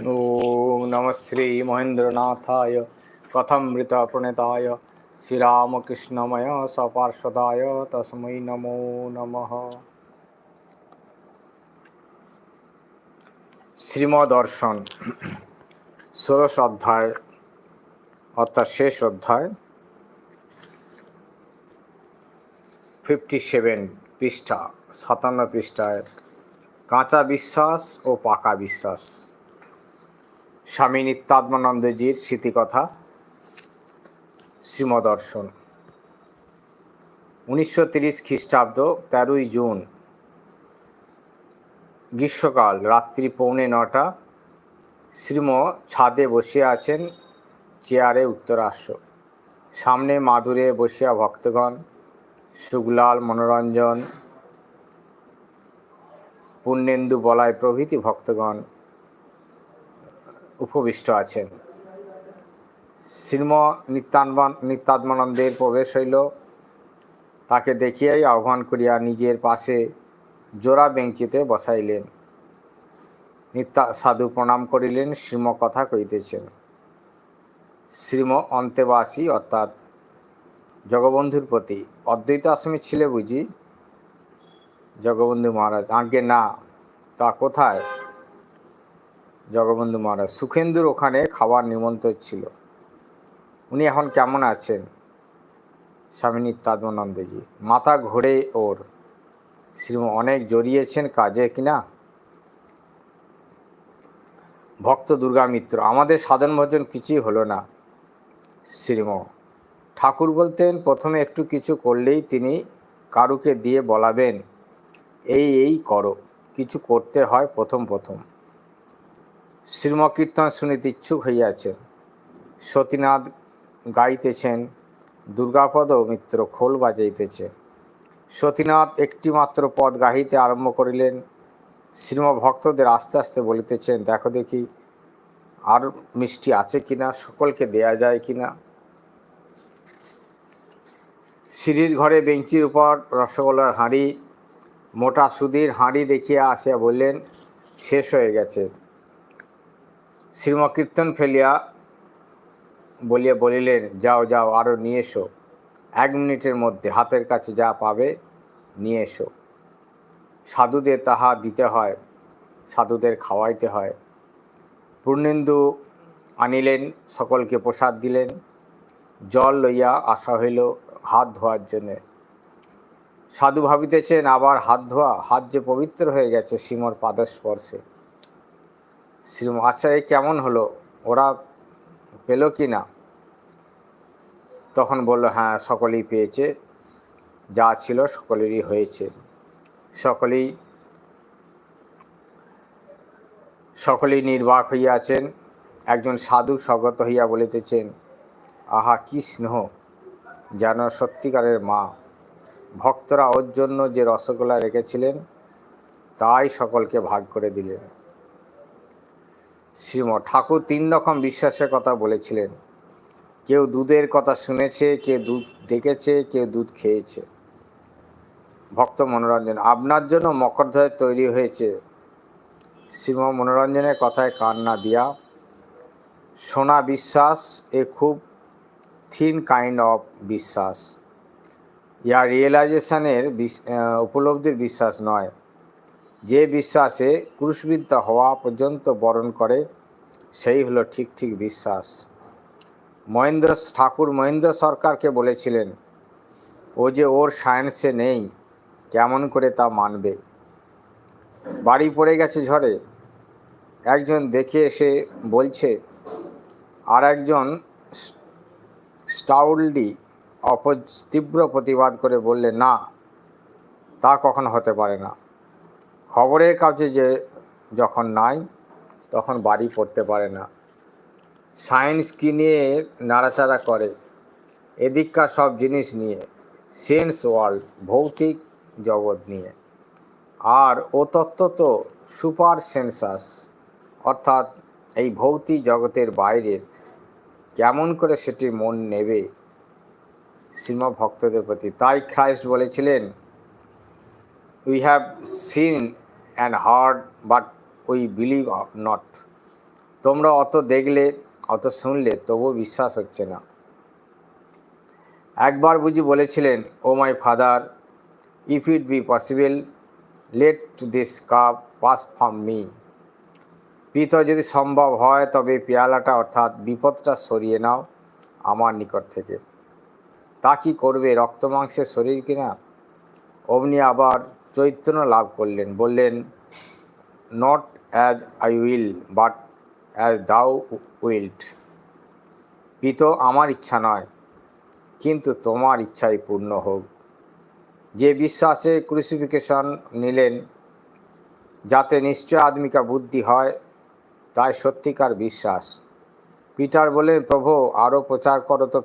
ॐ नमः श्रीमहेन्द्रनाथाय कथमृत प्रणेताय श्रीरामकृष्णमय सपार्षदाय तस्मै नमो नमः শ্রীমদর্শন ষোড়শ অধ্যায় অর্থাৎ শেষ অধ্যায় ফিফটি সেভেন পৃষ্ঠা সাতান্ন পৃষ্ঠায় কাঁচা বিশ্বাস ও পাকা বিশ্বাস স্বামী নিত্যাত্মানন্দজির স্মৃতিকথা শ্রীমদর্শন। উনিশশো তিরিশ খ্রিস্টাব্দ তেরোই জুন, গ্রীষ্মকাল, রাত্রি পৌনে নটা, শ্রীম ছাদে বসিয়া আছেন চেয়ারে উত্তরাশ্ব। সামনে মাদুরে বসিয়া ভক্তগণ, সুগলাল মনোরঞ্জন, পুণ্যেন্দু বলায় প্রভৃতি ভক্তগণ উপবিষ্ট আছেন। শ্রীম নিত্যানবান নিত্যাত্মানন্দের প্রবেশ হইল। তাকে দেখিয়াই আহ্বান করিয়া নিজের পাশে জোড়া বেঞ্চিতে বসাইলেন। নিত্যা সাধু প্রণাম করিলেন শ্রীম কথা কইতেছেন শ্রীম অন্তেবাসী অর্থাৎ জগবন্ধুর প্রতি অদ্বৈত আশ্রমে ছিলে বুঝি? জগবন্ধু মহারাজ আগে না, তা কোথায়? জগবন্ধু মহারাজ, সুখেন্দুর ওখানে খাবার নিমন্ত্রণ ছিল। উনি এখন কেমন আছেন? স্বামী নিত্যাত্মানন্দজি মাথা ঘোরে ওর। শ্রীম, অনেক জড়িয়েছেন কাজে কিনা ভক্ত দুর্গা মিত্র, আমাদের সাধন ভোজন কিছুই হলো না। শ্রীম, ঠাকুর বলতেন, প্রথমে একটু কিছু করলেই তিনি কারুকে দিয়ে বলাবেন, এই এই করো। কিছু করতে হয় প্রথম প্রথম। শ্রীমকীর্তন শুনিতে ইচ্ছুক হইয়াছেন। সতীনাথ গাইতেছেন, দুর্গাপদ মিত্র খোল বাজাইতেছেন। সতীনাথ একটি মাত্র পদ গাহিতে আরম্ভ করিলেন। শ্রীম ভক্তদের আস্তে আস্তে বলিতেছেন, দেখো দেখি, আর মিষ্টি আছে কিনা, সকলকে দেয়া যায় কিনা? সিঁড়ির ঘরে বেঞ্চির উপর রসগোল্লার হাঁড়ি, মোটা সুধীর হাঁড়ি দেখিয়া আসিয়া বললেন, শেষ হয়ে গেছে। শ্রীমকীর্তন ফেলিয়া বলিয়া বলিলেন, যাও যাও আরও নিয়ে এসো। এক মিনিটের মধ্যে হাতের কাছে যা পাবে, নিয়ে এসো। সাধুদের তাহা দিতে হয়, সাধুদের খাওয়াইতে হয়। পূর্ণেন্দু আনিলেন, সকলকে প্রসাদ দিলেন। জল লইয়া আসা হইল হাত ধোয়ার জন্যে। সাধু ভাবিতেছেন, আবার হাত ধোয়া? হাত যে পবিত্র হয়ে গেছে শ্রীমর পাদস্পর্শে। আচ্ছা এই কেমন হলো? ওরা পেল কি না? তখন বলল হ্যাঁ সকলেই পেয়েছে। যা ছিল সকলেরই হয়েছে। সকলেই সকলেই নির্বাক হইয়াছেন। একজন সাধু স্বগত হইয়া বলিতেছেন, আহা, কি স্নেহ! যেন সত্যিকারের মা। ভক্তরা ওর জন্য যে রসগোল্লা রেখেছিলেন, তাই সকলকে ভাগ করে দিলেন। শ্রীম ঠাকুর তিন রকম বিশ্বাসের কথা বলেছিলেন। কেউ দুধের কথা শুনেছে, কেউ দুধ দেখেছে, কেউ দুধ খেয়েছে। ভক্ত মনোরঞ্জন, আপনার জন্য মকরধ্বজ তৈরি হয়েছে। শ্রীম মনোরঞ্জনের কথায় কান না দিয়া, সোনা বিশ্বাস এ খুব থিন কাইন্ড অফ বিশ্বাস। ইয়া রিয়েলাইজেশনের উপলব্ধির বিশ্বাস নয়। যে বিশ্বাসে ক্রুশবিদ্যা হওয়া পর্যন্ত বরণ করে, সেই হলো ঠিক ঠিক বিশ্বাস। মহেন্দ্র, ঠাকুর মহেন্দ্র সরকারকে বলেছিলেন, ও যে ওর সায়েন্সে নেই, কেমন করে তা মানবে? বাড়ি পড়ে গেছে ঝড়ে। একজন দেখে এসে বলছে, আর একজন স্টাউলডি অপ তীব্র প্রতিবাদ করে বললে, না, তা কখনো হতে পারে না। খবরের কাছে যে যখন নাই, তখন বাড়ি পড়তে পারে না। সায়েন্স কি নিয়ে নাড়াচাড়া করে? এদিককার সব জিনিস নিয়ে, সেন্স ওয়ার্ল্ড, ভৌতিক জগৎ নিয়ে। আর ও তত্ত্ব তো সুপার সেন্সাস, অর্থাৎ এই ভৌতিক জগতের বাইরের কেমন করে সেটি মন নেবে শ্রীম ভক্তদের প্রতি। তাই খ্রাইস্ট বলেছিলেন we have seen and heard but we believe not তোমরা অত দেখলে, অত শুনলে তবু বিশ্বাস হচ্ছে না। একবার বুঝি বলেছিলেন, O my father if it be possible let this cup pass from me পিত, যদি সম্ভব হয়, তবে পেয়ালাটা, অর্থাৎ বিপদটা সরিয়ে নাও আমার নিকট থেকে। তা কি করবে? রক্ত মাংসের শরীর কিনা অমনি আবার চৈতন্য লাভ করলেন। বললেন not as I will but as thou wilt পিত, আমার ইচ্ছা নয়, কিন্তু তোমার ইচ্ছাই পূর্ণ হোক। যে বিশ্বাসে ক্রুসিফিকেশন নিলেন, যাতে নিশ্চয় আদমিকা বুদ্ধি হয়, তাই সত্যিকার বিশ্বাস। পিটার বলেন প্রভু আরও প্রচার করো তো